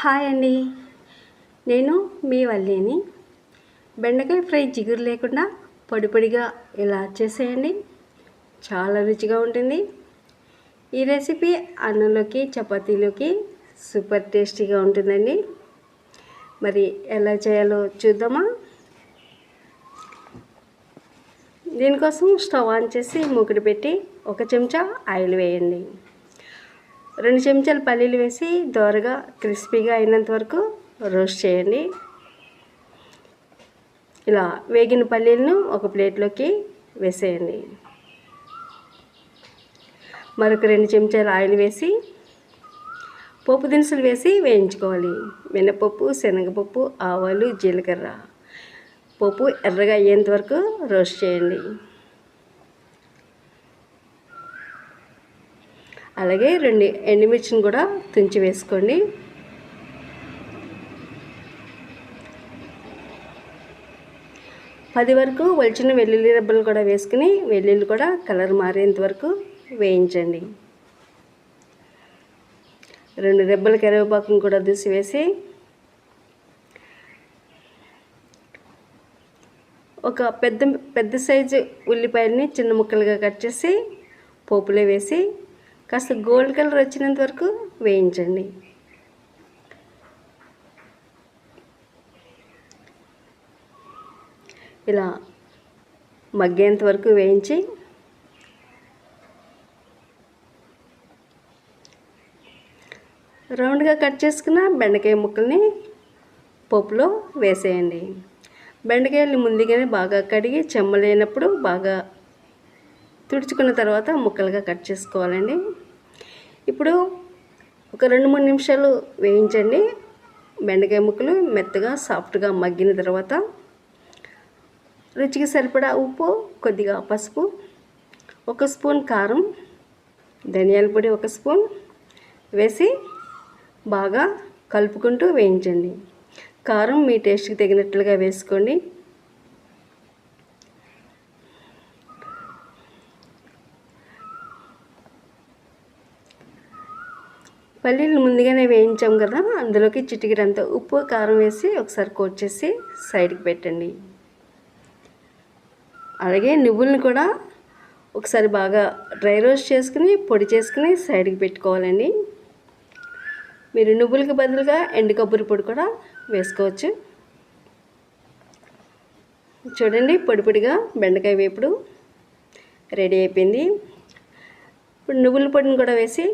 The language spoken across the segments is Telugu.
హాయ్ అండి. నేను మీ వల్లిని. బెండకాయ ఫ్రై జిగురు లేకుండా పొడి పొడిగా ఇలా చేసేయండి? చాలా రుచిగా ఉంటుంది. ఈ రెసిపీ అన్నంలోకి చపాతీలోకి సూపర్ టేస్టీగా ఉంటుందండి. మరి ఎలా చేయాలో చూద్దామా? దీనికోసం స్టవ్ ఆన్ చేసి మూకుడు పెట్టి ఒక చెంచా ఆయిల్ వేయండి. రెండు చెంచాలు పల్లీలు వేసి దోరగా క్రిస్పీగా అయినంత వరకు రోస్ట్ చేయండి. ఇలా వేగిన పల్లీలను ఒక ప్లేట్లోకి వేసేయండి. మరొక రెండు చెంచాలు ఆయిల్ వేసి పోపు దినుసులు వేసి వేయించుకోవాలి. మినపప్పు శనగపప్పు ఆవాలు జీలకర్ర. పప్పు ఎర్రగా అయ్యేంత వరకు రోస్ట్ చేయండి. అలాగే రెండు ఎండుమిర్చిని కూడా తుంచి వేసుకోండి. పది వరకు వలిచిన వెల్లుల్లి రెబ్బలు కూడా వేసుకుని వెల్లుల్లి కూడా కలర్ మారేంత వరకు వేయించండి. రెండు రెబ్బల కరివేపాకును కూడా వేసి ఒక పెద్ద పెద్ద సైజు ఉల్లిపాయలని చిన్న ముక్కలుగా కట్ చేసి పోపులో వేసి కాస్త గోల్డ్ కలర్ వచ్చినంత వరకు వేయించండి. ఇలా మగ్గేంత వరకు వేయించి రౌండ్గా కట్ చేసుకున్న బెండకాయ ముక్కల్ని పప్పులో వేసేయండి. బెండకాయలు ముందుగానే బాగా కడిగి చెమ్మలేనప్పుడు బాగా తుడుచుకున్న తర్వాత ముక్కలుగా కట్ చేసుకోవాలండి. ఇప్పుడు ఒక రెండు మూడు నిమిషాలు వేయించండి. బెండకాయ ముక్కలు మెత్తగా సాఫ్ట్గా మగ్గిన తర్వాత రుచికి సరిపడా ఉప్పు కొద్దిగా పసుపు ఒక స్పూన్ కారం ధనియాల పొడి ఒక స్పూన్ వేసి బాగా కలుపుకుంటూ వేయించండి. కారం మీ టేస్ట్కి తగినట్లుగా వేసుకోండి. పల్లీలు ముందుగానే వేయించాం కదా అందులోకి చిటికిరంత ఉప్పు కారం వేసి ఒకసారి కోట్ చేసి సైడ్కి పెట్టండి. అలాగే నువ్వులను కూడా ఒకసారి బాగా డ్రై రోస్ట్ చేసుకుని పొడి చేసుకుని సైడ్కి పెట్టుకోవాలండి. మీరు నువ్వులకి బదులుగా ఎండు కొబ్బరి పొడి కూడా వేసుకోవచ్చు. చూడండి పొడి పొడిగా బెండకాయ వేపుడు రెడీ అయిపోయింది. ఇప్పుడు నువ్వుల పొడిని కూడా వేసి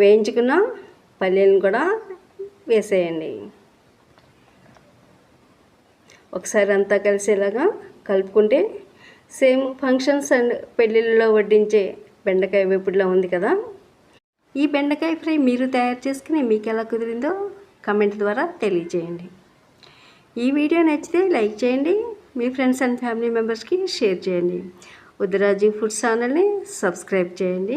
వేయించుకున్న పల్లీలను కూడా వేసేయండి. ఒకసారి అంతా కలిసేలాగా కలుపుకుంటే సేమ్ ఫంక్షన్స్ అండ్ పెళ్ళిళ్ళలో వడ్డించే బెండకాయ వేపుడులా ఉంది కదా. ఈ బెండకాయ ఫ్రై మీరు తయారు చేసుకుని మీకు ఎలా కుదిరిందో కమెంట్ ద్వారా తెలియజేయండి. ఈ వీడియో నచ్చితే లైక్ చేయండి మీ ఫ్రెండ్స్ అండ్ ఫ్యామిలీ మెంబర్స్కి షేర్ చేయండి. ఉదరాజీ ఫుడ్ ఛానల్ని సబ్స్క్రైబ్ చేయండి.